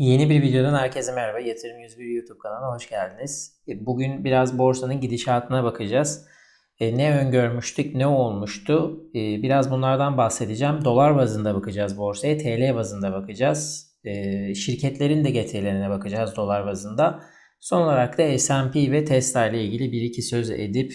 Yeni bir videodan herkese merhaba. Yatırım 101 YouTube kanalına hoş geldiniz. E, Bugün biraz borsanın gidişatına bakacağız. E, Ne öngörmüştük, ne olmuştu? E, Biraz bunlardan bahsedeceğim. Dolar bazında bakacağız borsaya, TL bazında bakacağız. Şirketlerin de getirilerine bakacağız dolar bazında. Son olarak da S&P ve Tesla ile ilgili bir iki söz edip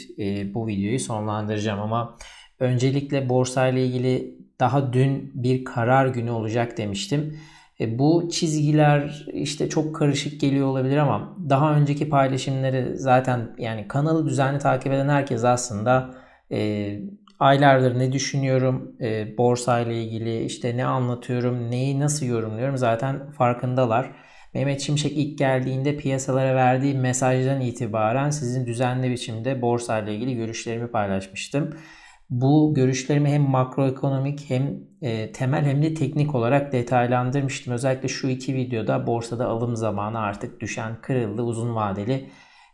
bu videoyu sonlandıracağım ama öncelikle borsa ile ilgili daha dün bir karar günü olacak demiştim. E, bu çizgiler işte çok karışık geliyor olabilir ama daha önceki paylaşımları zaten yani kanalı düzenli takip eden herkes aslında e, aylardır ne düşünüyorum e, borsa ile ilgili işte ne anlatıyorum neyi nasıl yorumluyorum zaten farkındalar. Mehmet Şimşek ilk geldiğinde piyasalara verdiği mesajdan itibaren sizin düzenli biçimde borsa ile ilgili görüşlerimi paylaşmıştım. Bu görüşlerimi hem makroekonomik hem e, temel hem de teknik olarak detaylandırmıştım. Özellikle şu iki videoda borsada alım zamanı artık düşen, kırıldı, uzun vadeli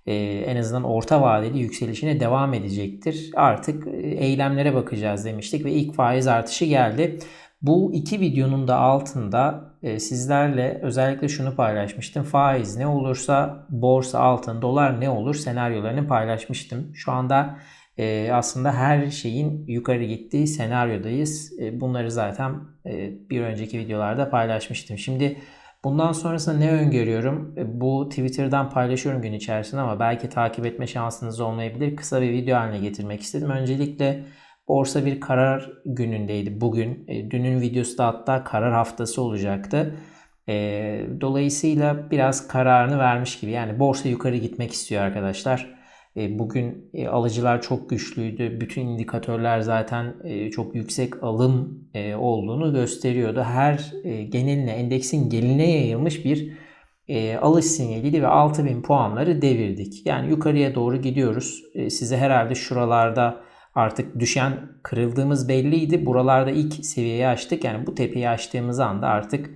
e, en azından orta vadeli yükselişine devam edecektir. Artık e, eylemlere bakacağız demiştik ve ilk faiz artışı geldi. Bu iki videonun da altında e, sizlerle özellikle şunu paylaşmıştım. Faiz ne olursa borsa altın, dolar ne olur senaryolarını paylaşmıştım. Şu anda e, aslında her şeyin yukarı gittiği senaryodayız. E, bunları zaten e, bir önceki videolarda paylaşmıştım. Şimdi bundan sonrasında ne öngörüyorum? E, bu Twitter'dan paylaşıyorum gün içerisinde ama belki takip etme şansınız olmayabilir. Kısa bir video haline getirmek istedim. Öncelikle borsa bir karar günündeydi bugün. E, dünün videosu da hatta karar haftası olacaktı. E, dolayısıyla biraz kararını vermiş gibi. Yani borsa yukarı gitmek istiyor arkadaşlar. E, bugün e, alıcılar çok güçlüydü. Bütün indikatörler zaten e, çok yüksek alım olduğunu gösteriyordu. Her geneline, endeksin geline yayılmış bir alış sinyaliydi ve 6000 puanları devirdik. Yani yukarıya doğru gidiyoruz. Size herhalde şuralarda artık düşen kırıldığımız belliydi. Buralarda ilk seviyeyi açtık. Yani bu tepeyi açtığımız anda artık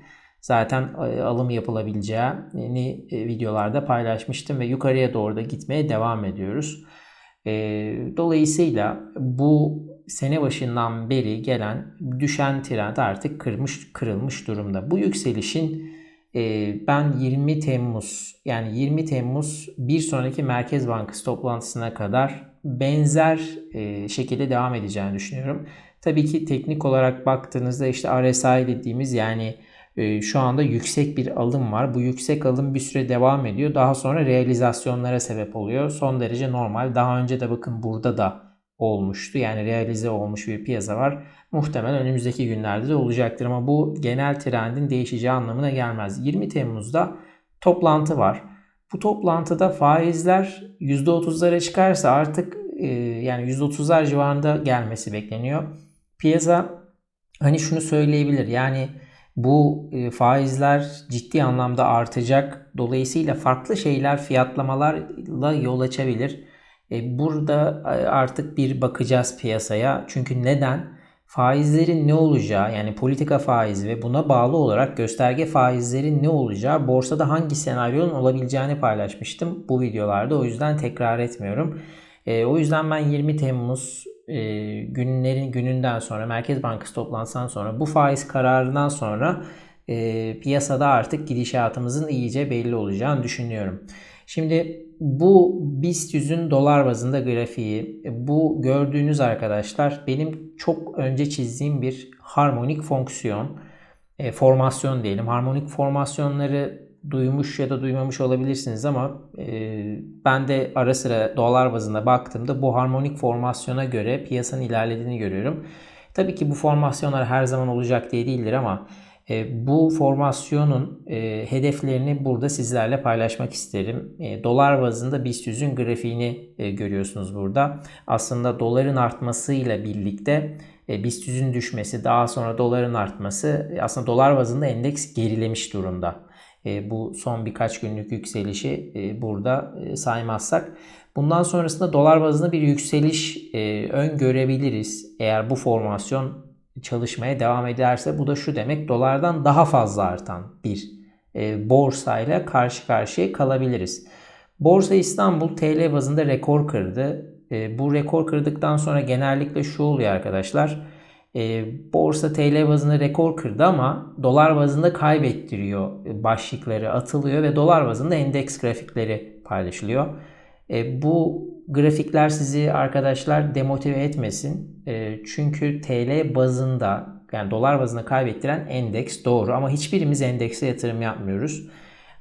zaten e, alım yapılabileceğini e, videolarda paylaşmıştım ve yukarıya doğru da gitmeye devam ediyoruz. E, dolayısıyla bu sene başından beri gelen düşen trend artık kırmış kırılmış durumda. Bu yükselişin ben 20 Temmuz yani 20 Temmuz bir sonraki Merkez Bankası toplantısına kadar benzer şekilde devam edeceğini düşünüyorum. Tabii ki teknik olarak baktığınızda işte RSI dediğimiz yani şu anda yüksek bir alım var. Bu yüksek alım bir süre devam ediyor. Daha sonra realizasyonlara sebep oluyor. Son derece normal. Daha önce de bakın burada da olmuştu. Yani realize olmuş bir piyasa var. Muhtemelen önümüzdeki günlerde de olacaktır ama bu genel trendin değişeceği anlamına gelmez. 20 Temmuz'da toplantı var. Bu toplantıda faizler %30'lara çıkarsa artık e, yani %30'lar civarında gelmesi bekleniyor. Piyasa hani şunu söyleyebilir. Yani bu e, faizler ciddi anlamda artacak. Dolayısıyla farklı şeyler fiyatlamalarla yol açabilir. E, burada e, artık bir bakacağız piyasaya. Çünkü neden? Faizlerin ne olacağı yani politika faizi ve buna bağlı olarak gösterge faizlerin ne olacağı borsada hangi senaryonun olabileceğini paylaşmıştım bu videolarda. O yüzden tekrar etmiyorum. O yüzden ben 20 Temmuz e, günlerin gününden sonra Merkez Bankası toplantısından sonra bu faiz kararından sonra e, piyasada artık gidişatımızın iyice belli olacağını düşünüyorum. Şimdi bu BIST 100'ün dolar bazında grafiği bu gördüğünüz arkadaşlar benim çok önce çizdiğim bir harmonik fonksiyon e, formasyon diyelim. Harmonik formasyonları duymuş ya da duymamış olabilirsiniz ama e, ben de ara sıra dolar bazında baktığımda bu harmonik formasyona göre piyasanın ilerlediğini görüyorum. Tabii ki bu formasyonlar her zaman olacak diye değildir ama e, bu formasyonun e, hedeflerini burada sizlerle paylaşmak isterim. E, dolar bazında BIST 100'ün grafiğini e, görüyorsunuz burada. Aslında doların artmasıyla birlikte e, BIST 100'ün düşmesi, daha sonra doların artması e, aslında dolar bazında endeks gerilemiş durumda. E, bu son birkaç günlük yükselişi e, burada e, saymazsak. Bundan sonrasında dolar bazında bir yükseliş öngörebiliriz. Eğer bu formasyon çalışmaya devam ederse bu da şu demek dolardan daha fazla artan bir borsayla karşı karşıya kalabiliriz. Borsa İstanbul TL bazında rekor kırdı. Bu rekor kırdıktan sonra genellikle şu oluyor arkadaşlar. E, borsa TL bazında rekor kırdı ama dolar bazında kaybettiriyor e, başlıkları atılıyor ve dolar bazında endeks grafikleri paylaşılıyor. E, bu grafikler sizi arkadaşlar demotive etmesin. E, çünkü TL bazında yani dolar bazında kaybettiren endeks doğru ama hiçbirimiz endekse yatırım yapmıyoruz.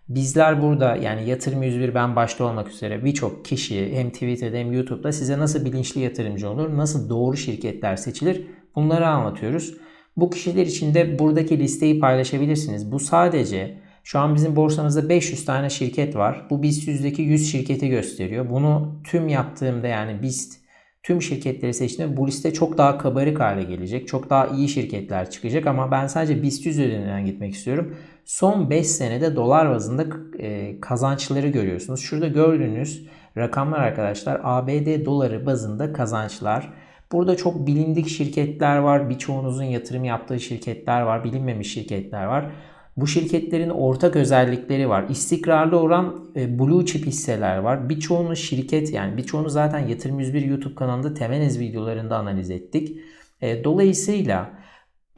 Bizler burada yani Yatırım 101 ben başta olmak üzere birçok kişi hem Twitter'da hem YouTube'da size nasıl bilinçli yatırımcı olur, nasıl doğru şirketler seçilir bunları anlatıyoruz. Bu kişiler için de buradaki listeyi paylaşabilirsiniz. Bu sadece şu an bizim borsamızda 500 tane şirket var. Bu BIST 100'deki 100 şirketi gösteriyor. Bunu tüm yaptığımda yani BIST tüm şirketleri seçtiğimde bu liste çok daha kabarık hale gelecek. Çok daha iyi şirketler çıkacak ama ben sadece BIST 100 üzerinden gitmek istiyorum. Son 5 senede dolar bazında e, kazançları görüyorsunuz. Şurada gördüğünüz rakamlar arkadaşlar ABD doları bazında kazançlar. Burada çok bilindik şirketler var. Birçoğunuzun yatırım yaptığı şirketler var. Bilinmemiş şirketler var. Bu şirketlerin ortak özellikleri var. İstikrarlı oran e, blue chip hisseler var. Birçoğunu şirket yani birçoğunu zaten Yatırım 101 YouTube kanalında Temenez videolarında analiz ettik. E, dolayısıyla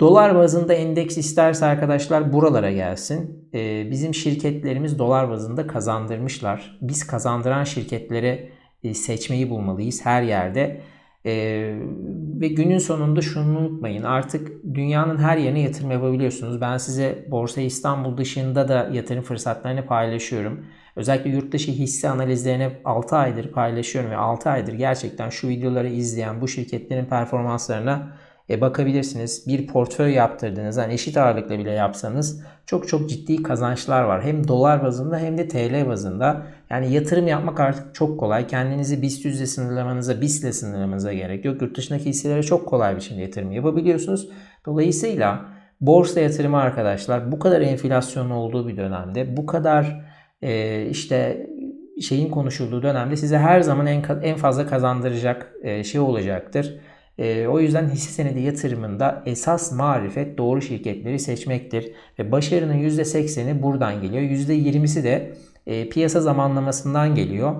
dolar bazında endeks isterse arkadaşlar buralara gelsin. E, bizim şirketlerimiz dolar bazında kazandırmışlar. Biz kazandıran şirketleri seçmeyi bulmalıyız her yerde. Ee, ve günün sonunda şunu unutmayın. Artık dünyanın her yerine yatırım yapabiliyorsunuz. Ben size Borsa İstanbul dışında da yatırım fırsatlarını paylaşıyorum. Özellikle yurt dışı hisse analizlerini 6 aydır paylaşıyorum ve 6 aydır gerçekten şu videoları izleyen bu şirketlerin performanslarına e, bakabilirsiniz. Bir portföy yaptırdığınız yani eşit ağırlıkla bile yapsanız çok çok ciddi kazançlar var. Hem dolar bazında hem de TL bazında. Yani yatırım yapmak artık çok kolay. Kendinizi BIST yüzde sınırlamanıza, BIST ile sınırlamanıza gerek yok. Yurt dışındaki hisselere çok kolay bir şekilde yatırım yapabiliyorsunuz. Dolayısıyla borsa yatırımı arkadaşlar bu kadar enflasyon olduğu bir dönemde, bu kadar e, işte şeyin konuşulduğu dönemde size her zaman en, en fazla kazandıracak e, şey olacaktır. E, o yüzden hisse senedi yatırımında esas marifet doğru şirketleri seçmektir. Ve başarının %80'i buradan geliyor. %20'si de e, piyasa zamanlamasından geliyor.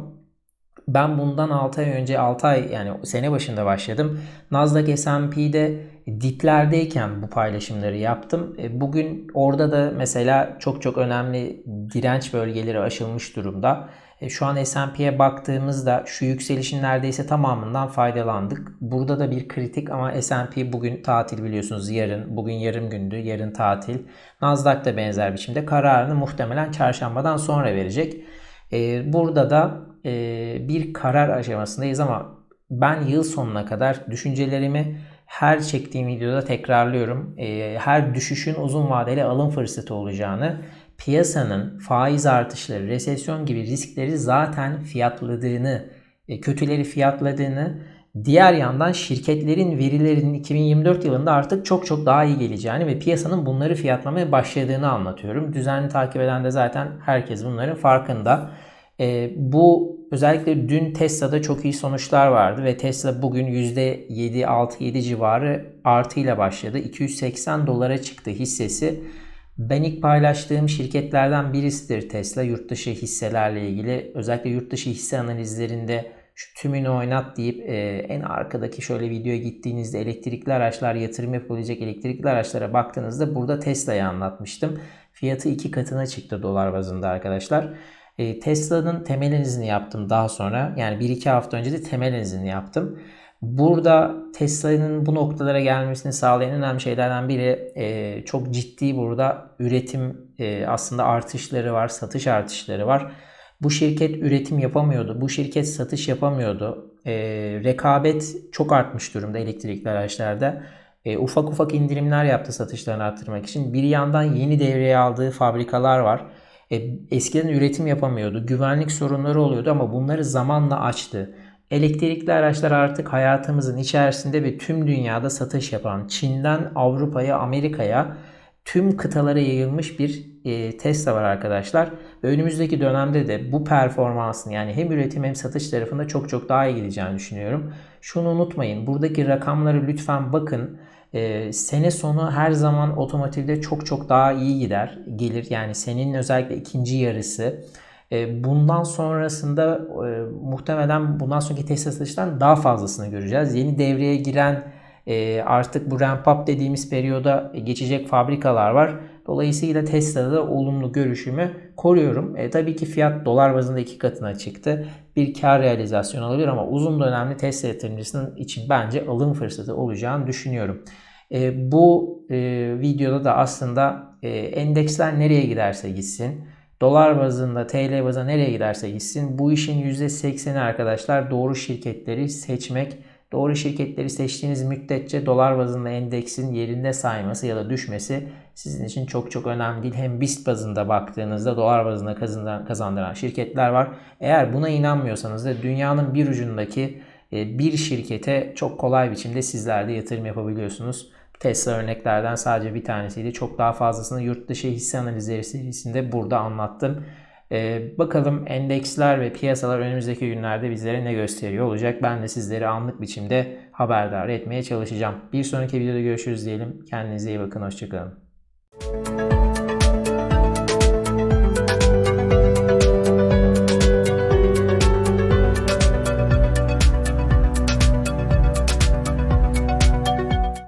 Ben bundan 6 ay önce 6 ay yani sene başında başladım. Nasdaq S&P'de diplerdeyken bu paylaşımları yaptım. E, bugün orada da mesela çok çok önemli direnç bölgeleri aşılmış durumda. E, şu an S&P'ye baktığımızda şu yükselişin neredeyse tamamından faydalandık. Burada da bir kritik ama S&P bugün tatil biliyorsunuz yarın. Bugün yarım gündü. Yarın tatil. Nasdaq da benzer biçimde kararını muhtemelen çarşambadan sonra verecek. E, burada da e, bir karar aşamasındayız ama ben yıl sonuna kadar düşüncelerimi her çektiğim videoda tekrarlıyorum. Her düşüşün uzun vadeli alım fırsatı olacağını piyasanın faiz artışları, resesyon gibi riskleri zaten fiyatladığını, e, kötüleri fiyatladığını, diğer yandan şirketlerin verilerinin 2024 yılında artık çok çok daha iyi geleceğini ve piyasanın bunları fiyatlamaya başladığını anlatıyorum. Düzenli takip eden de zaten herkes bunların farkında. E, bu özellikle dün Tesla'da çok iyi sonuçlar vardı ve Tesla bugün %7, 6, 7 civarı artıyla başladı. 280 dolara çıktı hissesi. Ben ilk paylaştığım şirketlerden birisidir Tesla yurt dışı hisselerle ilgili. Özellikle yurt dışı hisse analizlerinde şu tümünü oynat deyip e, en arkadaki şöyle videoya gittiğinizde elektrikli araçlar yatırım yapabilecek elektrikli araçlara baktığınızda burada Tesla'yı anlatmıştım. Fiyatı iki katına çıktı dolar bazında arkadaşlar. E, Tesla'nın temel analizini yaptım daha sonra. Yani 1-2 hafta önce de temel analizini yaptım. Burada Tesla'nın bu noktalara gelmesini sağlayan önemli şeylerden biri e, çok ciddi burada üretim e, aslında artışları var, satış artışları var. Bu şirket üretim yapamıyordu, bu şirket satış yapamıyordu. E, rekabet çok artmış durumda elektrikli araçlarda. E, ufak ufak indirimler yaptı satışlarını arttırmak için. Bir yandan yeni devreye aldığı fabrikalar var. E, eskiden üretim yapamıyordu, güvenlik sorunları oluyordu ama bunları zamanla açtı. Elektrikli araçlar artık hayatımızın içerisinde ve tüm dünyada satış yapan Çin'den Avrupa'ya, Amerika'ya tüm kıtalara yayılmış bir e, Tesla var arkadaşlar. Ve önümüzdeki dönemde de bu performansın yani hem üretim hem satış tarafında çok çok daha iyi gideceğini düşünüyorum. Şunu unutmayın buradaki rakamları lütfen bakın. E, sene sonu her zaman otomotivde çok çok daha iyi gider gelir. Yani senin özellikle ikinci yarısı bundan sonrasında e, muhtemelen bundan sonraki Tesla satıştan daha fazlasını göreceğiz. Yeni devreye giren e, artık bu ramp up dediğimiz periyoda geçecek fabrikalar var. Dolayısıyla Tesla'da da olumlu görüşümü koruyorum. E, tabii ki fiyat dolar bazında iki katına çıktı. Bir kar realizasyonu olabilir ama uzun dönemli Tesla yatırımcısının için bence alım fırsatı olacağını düşünüyorum. E, bu e, videoda da aslında e, endeksler nereye giderse gitsin, dolar bazında, TL bazında nereye giderse gitsin bu işin %80'i arkadaşlar doğru şirketleri seçmek. Doğru şirketleri seçtiğiniz müddetçe dolar bazında endeksin yerinde sayması ya da düşmesi sizin için çok çok önemli değil. Hem BIST bazında baktığınızda dolar bazında kazandıran şirketler var. Eğer buna inanmıyorsanız da dünyanın bir ucundaki bir şirkete çok kolay biçimde sizler de yatırım yapabiliyorsunuz. Tesla örneklerden sadece bir tanesiydi. Çok daha fazlasını yurt dışı hisse analizleri serisinde burada anlattım. Ee, bakalım endeksler ve piyasalar önümüzdeki günlerde bizlere ne gösteriyor olacak. Ben de sizleri anlık biçimde haberdar etmeye çalışacağım. Bir sonraki videoda görüşürüz diyelim. Kendinize iyi bakın. Hoşçakalın.